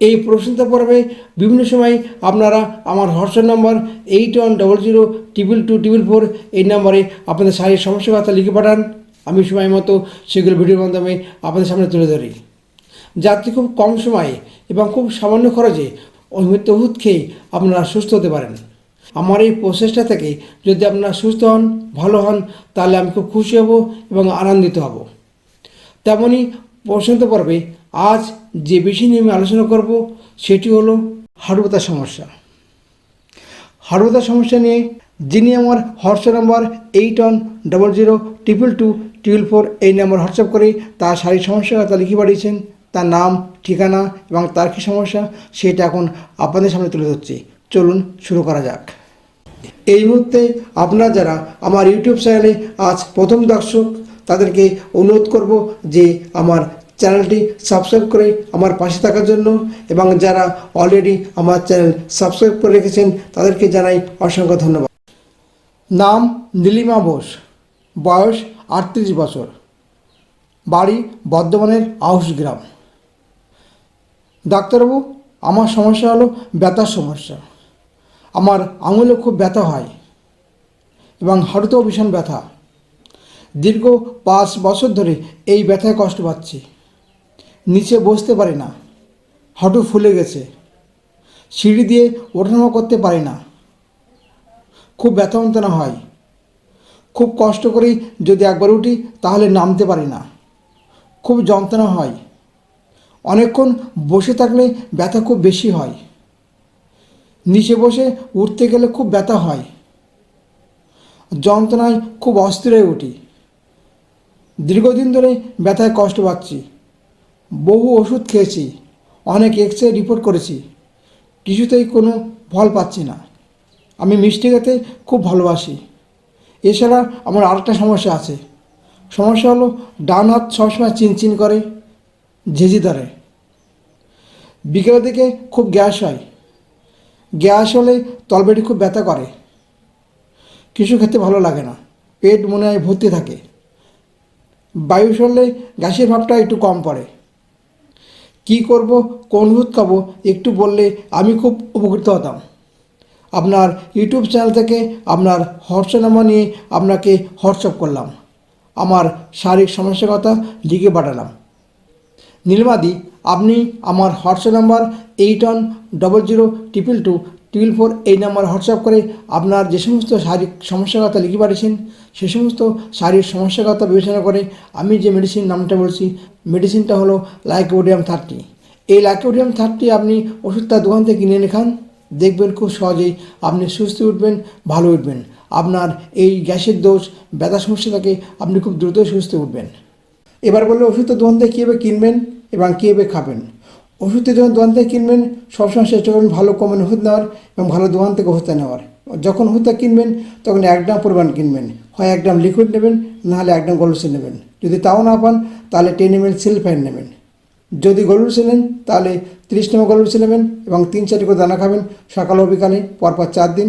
এই প্রশ্নোত্তর পর্বে বিভিন্ন সময় আপনারা আমার WhatsApp number eight one double zero triple two triple four এই নম্বরে আপনাদের শারীরিক সমস্যার কথা লিখে পাঠান। আমি সময় মতো সেগুলো ভিডিওর মাধ্যমে আপনাদের সামনে তুলে ধরি। যাতে খুব কম সময়ে এবং খুব সামান্য খরচে অমিত ওষুধ খেয়ে আপনারা সুস্থ হতে পারেন। আমার এই প্রচেষ্টা থেকে যদি আপনারা সুস্থ হন, ভালো হন, তাহলে আমি খুব খুশি হব এবং আনন্দিত হব। তেমনই প্রশ্নত পর্বে আজ যে বিষয় নিয়ে আমি আলোচনা করব, সেটি হলো হাড়ুতা সমস্যা। হাড়ুতা সমস্যা নিয়ে যিনি আমার WhatsApp number eight one double zero triple two triple four এই নাম্বার হোয়াটসঅ্যাপ করে তার শারীরিক সমস্যা তা লিখে পাঠিয়েছেন, তার নাম, ঠিকানা এবং তার কী সমস্যা সেটা এখন আপনাদের সামনে তুলে ধরছি। চলুন শুরু করা যাক। এই মুহূর্তে আপনারা যারা আমার ইউটিউব চ্যানেলে আজ প্রথম দর্শক, তাদেরকে অনুরোধ করব যে আমার চ্যানেলটি সাবস্ক্রাইব করে আমার পাশে থাকার জন্য এবং যারা অলরেডি আমার চ্যানেল সাবস্ক্রাইব করে রেখেছেন, তাদেরকে জানাই অসংখ্য ধন্যবাদ। নাম নীলিমা বোস, বয়স আটত্রিশ বছর, বাড়ি বর্ধমানের আউস গ্রাম। ডাক্তারবাবু, আমার সমস্যা হলো ব্যথার সমস্যা। আমার আঙুলে খুব ব্যথা হয় এবং হাঁটুতেও ভীষণ ব্যথা। দীর্ঘ পাঁচ বছর ধরে এই ব্যথায় কষ্ট পাচ্ছি। নিচে বসতে পারি না। হাঁটু ফুলে গেছে। সিঁড়ি দিয়ে ওঠানামা করতে পারি না। খুব ব্যথা হয়। খুব কষ্ট করেই যদি একবার উঠি তাহলে নামতে পারি না। খুব যন্ত্রণা হয়। অনেকক্ষণ বসে থাকলে ব্যথা খুব বেশি হয়। নিচে বসে উঠতে গেলে খুব ব্যথা হয়। যন্ত্রণায় খুব অস্থির হয়ে উঠি। দীর্ঘদিন ধরে ব্যথায় কষ্ট পাচ্ছি। বহু ওষুধ খেয়েছি, অনেক এক্স রে রিপোর্ট করেছি, কিছুতেই কোনো ফল পাচ্ছি না। আমি মিষ্টি খেতে খুব ভালোবাসি। এছাড়া আমার আরেকটা সমস্যা আছে। সমস্যা হলো ডান হাত সবসময় চিনচিন করে, ঝেঁঝি ধরে। বিকেলের দিকে খুব গ্যাস হয়। গ্যাস হলে তলবেটি খুব ব্যথা করে। কিছু খেতে ভালো লাগে না। পেট মনে হয় ভর্তি থাকে। বায়ু সরলে গ্যাসের ভাবটা একটু কম পড়ে। কি করব, কোন ওষুধ খাব, একটু বললে আমি খুব উপকৃত হতাম। আপনার ইউটিউব চ্যানেল থেকে আপনার হোয়াটসঅ্যাপ নাম্বার নিয়ে আপনাকে হোয়াটসঅ্যাপ করলাম। আমার শারীরিক সমস্যার কথা লিখে পাঠালাম। নীলমাদি, আপনি আমার WhatsApp number eight one double zero triple two triple four এই নাম্বার হোয়াটসঅ্যাপ করে আপনার যে সমস্ত শারীরিক সমস্যার কথা লিখে পাঠিয়েছেন, সে সমস্ত শারীরিক সমস্যার কথা বিবেচনা করে আমি যে মেডিসিন নামটা বলছি মেডিসিনটা হলো লাইকোডিয়াম থার্টি এই লাইকোডিয়াম থার্টি আপনি ওষুধটা দোকান থেকে কিনে এনে খান, দেখবেন খুব সহজেই আপনি সুস্থ উঠবেন, ভালো উঠবেন। আপনার এই গ্যাসের দোষ ব্যথা সমস্যা থাকে আপনি খুব দ্রুতই সুস্থ উঠবেন। এবার বললে, ওষুধটা দোকান থেকে কীভাবে কিনবেন এবং কীভাবে খাবেন? ওষুধটা যখন দোকান থেকে কিনবেন, সবসময় চেষ্টা করবেন ভালো কমেন ওষুধ নেওয়ার এবং ভালো দোকান থেকে ওষুধটা নেওয়ার। যখন ওষুধটা কিনবেন, তখন এক গ্রাম পরিমাণ কিনবেন। হয় এক গ্রাম লিকুইড নেবেন, নাহলে এক গ্রাম গলুসে নেবেন। যদি তাও না পান, তাহলে টেন এম এল সিলফাইন নেবেন। যদি গলুসে নেন, তাহলে তিরিশ নম্বর গলুসে নেবেন এবং তিন চারটি করে দানা খাবেন। সকাল ও বিকালে পরপর চার দিন।